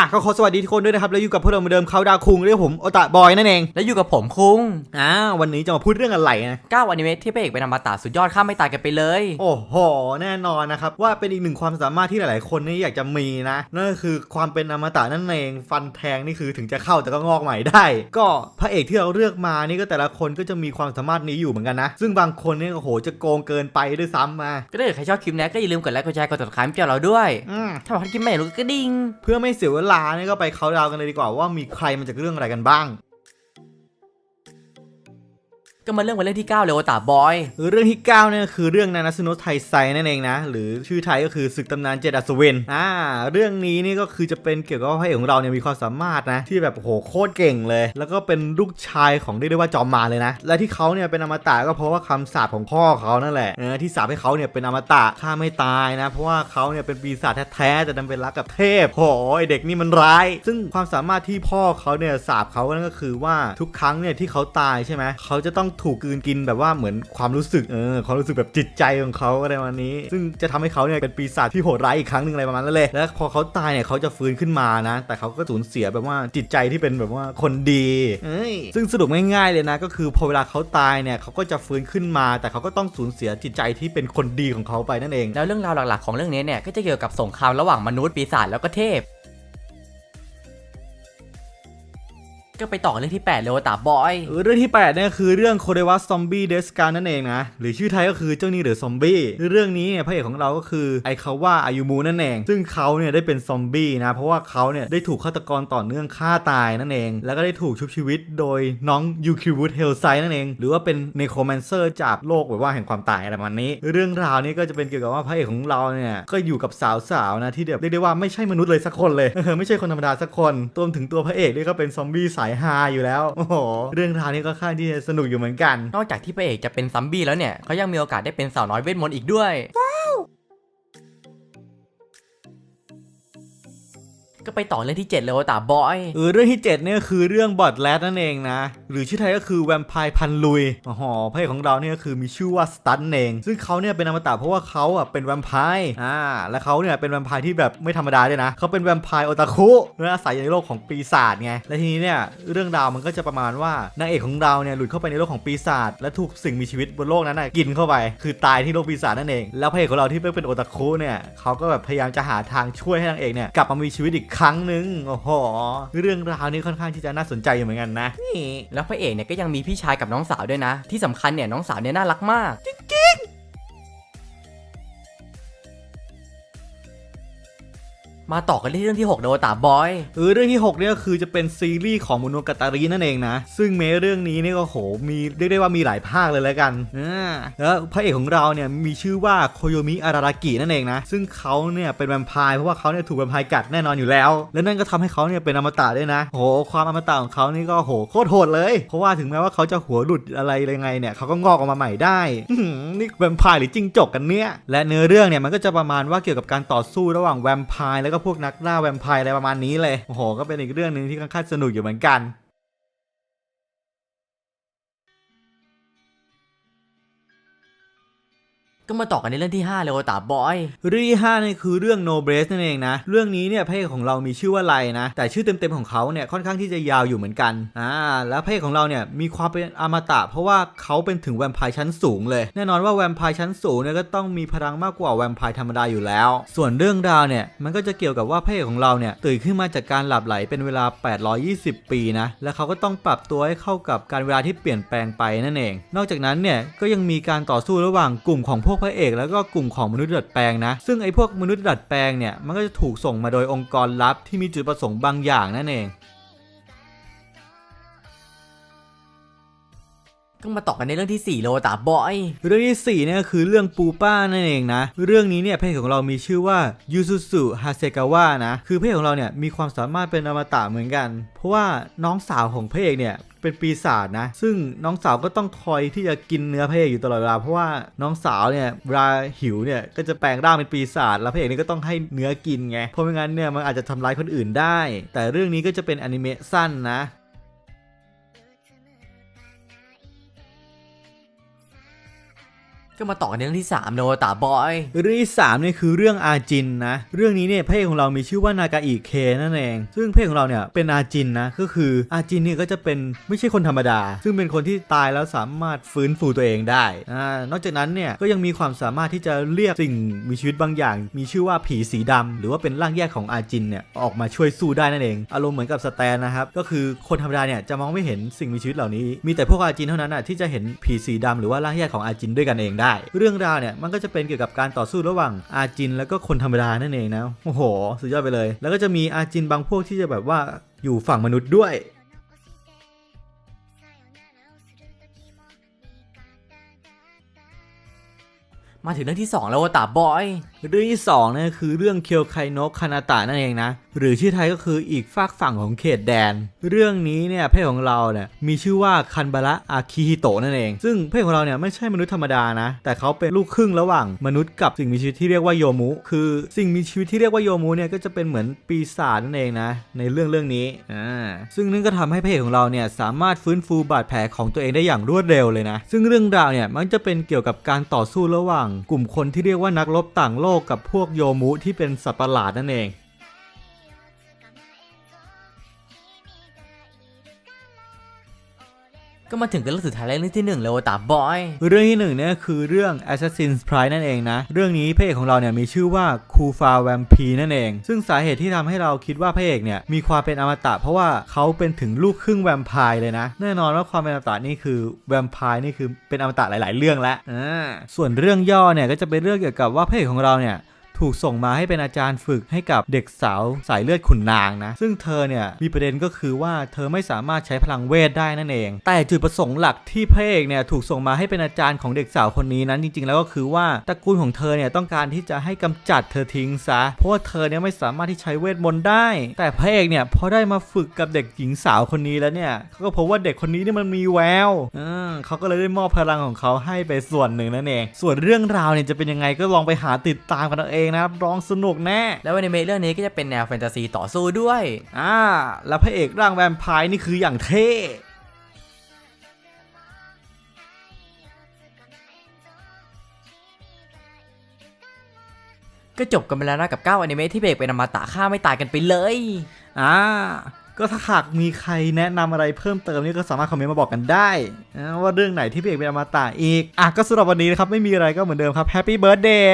อะก็ขอสวัสดีทุกคนด้วยนะครับแล้วอยู่กับพวกเราเหมือนเดิมเขาดาวคุงเรียกผมโอตะบอยนั่นเองและอยู่กับผมคุงอ่าวันนี้จะมาพูดเรื่องอะไรนะก้าวอนิเมะที่พระเอกเป็นอมตะสุดยอดข้ามไม่ตายกันไปเลย โอ้โหแน่นอนนะครับว่าเป็นอีกหนึ่งความสามารถที่หลายๆ คนนี่อยากจะมีนะนั่นก็คือความเป็นอมตะนั่นเองฟันแทงนี่คือถึงจะเข้าแต่ก็งอกใหม่ได้ ก็พระเอกที่เราเลือกมานี่ก็แต่ละคนก็จะมีความสามารถนี้อยู่เหมือนกันนะ ซึ่งบางคนเนี่ยโอ้โหจะโกงเกินไปด้วยซ้ำมาก็ถ้าเกิดใครชอบคลิปนี้ก็อย่าลืมกดไลค์กดแชร์กดติดตามเจ้าเราด้วยอืมถ้าบอกว่าคลิปใหม่รู้ก็กระดิ่งเพื่อไม่เสียเวลาลาเนี่ยก็ไปเขาดาวกันเลยดีกว่าว่ามีใครมาจากเรื่องอะไรกันบ้าง ก็มาเรื่องวันเรื่องที่ 9 เลยโอตาบอย เรื่องที่ 9 เนี่ยคือเรื่องนานาซุโนะไทไซนั่นเองนะ หรือชื่อไทยก็คือศึกตำนานเจดอัศวินอ่าเรื่องนี้นี่ก็คือจะเป็นเกี่ยวกับพระเอกของเราเนี่ยมีความสามารถนะ ที่แบบโหโคตรเก่งเลย แล้วก็เป็นลูกชายของเรียกได้ว่าจอมมารเลยนะ และที่เขาเนี่ยเป็นอมตะก็เพราะว่าคำสาปของพ่อเขานั่นแหละเออที่สาปให้เขาเนี่ยเป็นอมตะฆ่าไม่ตายนะ เพราะว่าเขาเนี่ยเป็นปีศาจแท้ๆแต่ดันเป็นรักกับเทพโหไอเด็กนี่มันร้าย ซึ่งความสามารถที่พ่อเขาเนี่ยสาปเขานั่นก็คือว่าทุกครั้งเนี่ยที่เขาตายใช่ไหมเขาจะต้องถูกกลืนกินแบบว่าเหมือนความรู้สึกเออความรู้สึกแบบจิตใจของเขาอะไรประมาณนี้ ซึ่งจะทำให้เขาเนี่ยเป็นปีศาจที่โหดร้ายอีกครั้งหนึ่งอะไรประมาณนั้นเลยแล้วพอเขาตายเนี่ยเขาจะฟื้นขึ้นมานะ แต่เขาก็สูญเสียแบบว่าจิตใจที่เป็นแบบว่าคนดีเอ้ยซึ่งสรุปง่ายๆเลยนะ ก็คือพอเวลาเขาตายเนี่ยเขาก็จะฟื้นขึ้นมา แต่เขาก็ต้องสูญเสียจิตใจที่เป็นคนดีของเขาไปนั่นเอง แล้วเรื่องราวหลักๆของเรื่องนี้เนี่ยก็จะเกี่ยวกับสงครามระหว่างมนุษย์ปีศาจแล้วก็เทพ ก็ไปต่อเรื่องที่ 8 เลยโอตาบอย เรื่องที่ 8 เนี่ยคือเรื่องโคเดว a ซอมบี้เดสการนั่นเองนะ หรือชื่อไทยก็คือเจ้านี่หรือซอมบี้เรื่องนี้เนี่ยพระเอกของเราก็คือไอคาว่าอายุมูนั่นเอง ซึ่งเขาเนี่ยได้เป็นซอมบี้นะ เพราะว่าเขาเนี่ยได้ถูกฆาตกรต่อเนื่องฆ่าตายนั่นเอง แล้วก็ได้ถูกชุบชีวิตโดยน้องยูคิวูดเฮลไซนั่นเอง หรือว่าเป็นเนโครแมนเซอร์จากโลกแบบว่าแห่งความตายอะไรประมาณนี้ เรื่องราวนี้ก็จะเป็นเกี่ยวกับว่าพระเอกของเราเนี่ยก็อยู่กับสาวๆนะที่แบบเรียกได้ว่าไม่ใช่มนุษย์เลยสักคนเลยไม่ใช่คนธรรมดาสักคนรวมถึงตัวพระเอกนี่ก็เป็นซอมบี้สายฮาอยู่แล้ว โอ้โห เรื่องราวนี้ก็ค่อนข้างที่จะสนุกอยู่เหมือนกัน นอกจากที่พระเอกจะเป็นซัมบี้แล้วเนี่ยเขายังมีโอกาสได้เป็นสาวน้อยเวทมนต์อีกด้วย ก็ไปต่อเรื่องที่ 7 เลยโอตาบอยเออเรื่องที่ 7 เนี่ยคือเรื่องบอดแลดนั่นเองนะ หรือชื่อไทยก็คือแวมไพร์พันลุยอ๋อพระเอกของเราเนี่ยก็คือมีชื่อว่าสตันเอง ซึ่งเขาเนี่ยเป็นอมตะเพราะว่าเขาอะเป็นแวมไพร์อ่าและเขาเนี่ยเป็นแวมไพร์ที่แบบไม่ธรรมดาด้วยนะเขาเป็นแวมไพร์โอตาคุและอาศัยอยู่ในโลกของปีศาจไงและทีนี้เนี่ยเรื่องราวมันก็จะประมาณว่านางเอกของเราเนี่ยหลุดเข้าไปในโลกของปีศาจและถูกสิ่งมีชีวิตบนโลกนั้นน่ะกินเข้าไป คือตายที่โลกปีศาจนั่นเองแล้วพระเอกของเราที่เป็นโอตาคุเนี่ยเขาก็แบบพยายามจะหาทางช่วยให้นางเอกเนี่ยกลับมามีชีวิตอีกครั้งหนึ่งโอ้โหเรื่องราวนี้ค่อนข้างที่จะน่าสนใจอยู่เหมือนกันนะนี่แล้วพระเอกเนี่ยก็ยังมีพี่ชายกับน้องสาวด้วยนะ ที่สำคัญเนี่ยน้องสาวเนี่ยน่ารักมาก มาต่อกันที่เรื่องที่6โดตาบอยเออเรื่องที่6เนี่ยก็คือจะเป็นซีรีส์ของมโนกาตารีนั่นเองนะ ซึ่งเมเรื่องนี้เนี่ยก็โหมีเรียกได้ว่ามีหลายภาคเลยแล้วกันอ่าแล้วพระเอกของเราเนี่ยมีชื่อว่าโคโยมิอารารากินั่นเองนะ ซึ่งเขาเนี่ยเป็นแวมไพร์เพราะว่าเขาเนี่ยถูกแวมไพร์กัดแน่นอนอยู่แล้ว และนั่นก็ทำให้เขาเนี่ยเป็นอมตะด้วยนะโหความอมตะของเขานี่ก็โหโคตรโหดเลย เพราะว่าถึงแม้ว่าเขาจะหัวหลุดอะไรยังไงเนี่ยเขาก็งอกออกมาใหม่ได้นี่แวมไพร์หรือจิงจกกันเนี่ยและเนื้อเรื่องเนี่ยมันก็จะประมาณว่าเกี่ยวกับการต่อสู้ระหว่างแวมไพร์แล้วก็พวกนักล่าแวมไพร์อะไรประมาณนี้เลย โอ้โห ก็เป็นอีกเรื่องหนึ่งที่ค่อนข้างสนุกอยู่เหมือนกัน ก็มาต่อกันในเรื่องที่ 5 เลยโอตาบอยเรื่องที่ห้านี่คือเรื่อง No b r a c e นั่นเองนะ เรื่องนี้เนี่ยพระเอกของเรามีชื่อว่าไลนะ แต่ชื่อเต็มๆของเขาเนี่ยค่อนข้างที่จะยาวอยู่เหมือนกันอ่าแล้วพระเอกของเราเนี่ยมีความเป็นอมตะ เพราะว่าเขาเป็นถึงแวมไพร์ชั้นสูงเลย แน่นอนว่าแวมไพร์ชั้นสูงเนี่ยก็ต้องมีพลังมากกว่าแวมไพร์ธรรมดาอยู่แล้ว ส่วนเรื่องราวเนี่ยมันก็จะเกี่ยวกับว่าพระเอกของเราเนี่ยตื่นขึ้นมาจากการหลับไหลเป็นเวลา 820 ปีนะและเขาก็ต้องปรับตัวให้เข้ากับการเวลาที่เปลี่ยนแปลงไปนั่นเอง นอกจากนั้นเนี่ยก็ยังมีการต่อสู้ระหว่างกลุ่มของพวกพระเอกแล้วก็กลุ่มของมนุษย์ดัดแปลงนะ ซึ่งไอ้พวกมนุษย์ดัดแปลงเนี่ยมันก็จะถูกส่งมาโดยองค์กรลับที่มีจุดประสงค์บางอย่างนั่นเอง ก็มาต่อกันในเรื่องที่4เลยโอตาบอย เรื่องที่ 4 เนี่ยก็คือเรื่องปูป้านั่นเองนะ เรื่องนี้เนี่ยพระเอกของเรามีชื่อว่ายูซุสุฮาเซกาวะนะ คือพระเอกของเราเนี่ยมีความสามารถเป็นอมตะเหมือนกัน เพราะว่าน้องสาวของพระเอกเนี่ยเป็นปีศาจนะ ซึ่งน้องสาวก็ต้องคอยที่จะกินเนื้อพระเอกอยู่ตลอดเวลา เพราะว่าน้องสาวเนี่ยเวลาหิวเนี่ยก็จะแปลงร่างเป็นปีศาจแล้วพระเอกนี่ก็ต้องให้เนื้อกินไง เพราะไม่งั้นเนี่ยมันอาจจะทำร้ายคนอื่นได้ แต่เรื่องนี้ก็จะเป็นอนิเมะสั้นนะ ก็มาต่อกันในเรื่องที่ 3 โนตาบอย เรื่องที่สามเนี่ยคือเรื่องอาจินนะ เรื่องนี้เนี่ยพระเอกของเรามีชื่อว่านากาอิเคนั่นเอง ซึ่งพระเอกของเราเนี่ยเป็นอาจินนะ ก็คืออาจินเนี่ยก็จะเป็นไม่ใช่คนธรรมดา ซึ่งเป็นคนที่ตายแล้วสามารถฟื้นฟูตัวเองได้อ่านอกจากนั้นเนี่ยก็ยังมีความสามารถที่จะเรียกสิ่งมีชีวิตบางอย่าง มีชื่อว่าผีสีดำหรือว่าเป็นร่างแยกของอาจินเนี่ยออกมาช่วยสู้ได้นั่นเอง อารมณ์เหมือนกับสแตนนะครับ ก็คือคนธรรมดาเนี่ยจะมองไม่เห็นสิ่งมีชีวิตเหล่านี้ มีแต่พวกอาจินเท่านั้นน่ะที่จะเห็นผีสีดำหรือว่าร่างแยกของอาจินด้วยกันเองได้เรื่องราวเนี่ยมันก็จะเป็นเกี่ยวกับการต่อสู้ระหว่างอาจินแล้วก็คนธรรมดานั่นเองนะโอ้โห สุดยอดไปเลย แล้วก็จะมีอาจินบางพวกที่จะแบบว่าอยู่ฝั่งมนุษย์ด้วย มาถึงเรื่องที่ 2 แล้วตาบอย เรื่องที่สองนี่คือเรื่องเคียวไคโนะคานาตะนั่นเองนะ หรือชื่อไทยก็คืออีกฝากฝั่งของเขตแดน เรื่องนี้เนี่ยเพศของเราเนี่ยมีชื่อว่าคันบาระอาคิฮิโตะนั่นเอง ซึ่งเพศของเราเนี่ยไม่ใช่มนุษย์ธรรมดานะ แต่เขาเป็นลูกครึ่งระหว่างมนุษย์กับสิ่งมีชีวิตที่เรียกว่าโยมุ คือสิ่งมีชีวิตที่เรียกว่าโยมุเนี่ยก็จะเป็นเหมือนปีศาจนั่นเองนะ ในเรื่องเรื่องนี้อ่าซึ่งนั่นก็ทำให้เอกของเราเนี่ยสามารถฟื้นฟูบาดแผลของตัวเองได้อย่างรวดเร็วเลยนะ ซึ่งเรื่องราวเนี่ยมันจะเป็นเกี่ยวกับการต่อสู้ระหว่างกลุ่มคนที่เรียกว่านักรบต่างโลกกับพวกโยมุที่เป็นสัตว์ประหลาดนั่นเอง ก็มาถึงกันเรื่องสุดท้ายแล้วเรื่องที่1แล้วโนตาบอย เรื่องที่หนึ่งเนี่ยคือเรื่อง Assassin's Pride นั่นเองนะ เรื่องนี้พระเอกของเราเนี่ยมีชื่อว่าคูฟาแวมพีนั่นเอง ซึ่งสาเหตุที่ทำให้เราคิดว่าพระเอกเนี่ยมีความเป็นอมตะ เพราะว่าเขาเป็นถึงลูกครึ่งแวมไพร์เลยนะ แน่นอนว่าความเป็นอมตะนี่คือแวมไพร์นี่คือเป็นอมตะหลาย ๆ เรื่องแล้วอ่าส่วนเรื่องย่อเนี่ยก็จะเป็นเรื่องเกี่ยวกับว่าพระเอกของเราเนี่ย ถูกส่งมาให้เป็นอาจารย์ฝึกให้กับเด็กสาวสายเลือดขุนนางนะ ซึ่งเธอเนี่ยมีประเด็นก็คือว่าเธอไม่สามารถใช้พลังเวทได้นั่นเอง แต่จุดประสงค์หลักที่พระเอกเนี่ยถูกส่งมาให้เป็นอาจารย์ของเด็กสาวคนนี้นั้นจริง ๆ แล้วก็คือว่าตระกูลของเธอเนี่ยต้องการที่จะให้กำจัดเธอทิ้งซะ เพราะว่าเธอเนี่ยไม่สามารถที่ใช้เวทมนต์ได้ แต่พระเอกเนี่ยพอได้มาฝึกกับเด็กหญิงสาวคนนี้แล้วเนี่ยเขาก็พบว่าเด็กคนนี้เนี่ยมันมีแววอืมเขาก็เลยได้มอบพลังของเขาให้ไปส่วนหนึ่งนั่นเอง ส่วนเรื่องราวเนี่ยจะเป็นยังไงก็ลองไปหาติดตามกันเอาเองนะครับร้องสนุกแน่ แล้วอนิเมะเรื่องนี้ก็จะเป็นแนวแฟนตาซีต่อสู้ด้วยอ่าแล้วพระเอกร่างแวมไพร์นี่คืออย่างเท่ก็จบกันไปแล้วนะกับ 9อนิเมะที่เบรกเป็นอมตะฆ่าไม่ตายกันไปเลย อ่า ก็ถ้าหากมีใครแนะนำอะไรเพิ่มเติมนี่ก็สามารถคอมเมนต์มาบอกกันได้นะว่าเรื่องไหนที่พระเอกเป็นอมตะอีก อะก็สำหรับวันนี้นะครับ ไม่มีอะไรก็เหมือนเดิมครับ Happy Birthday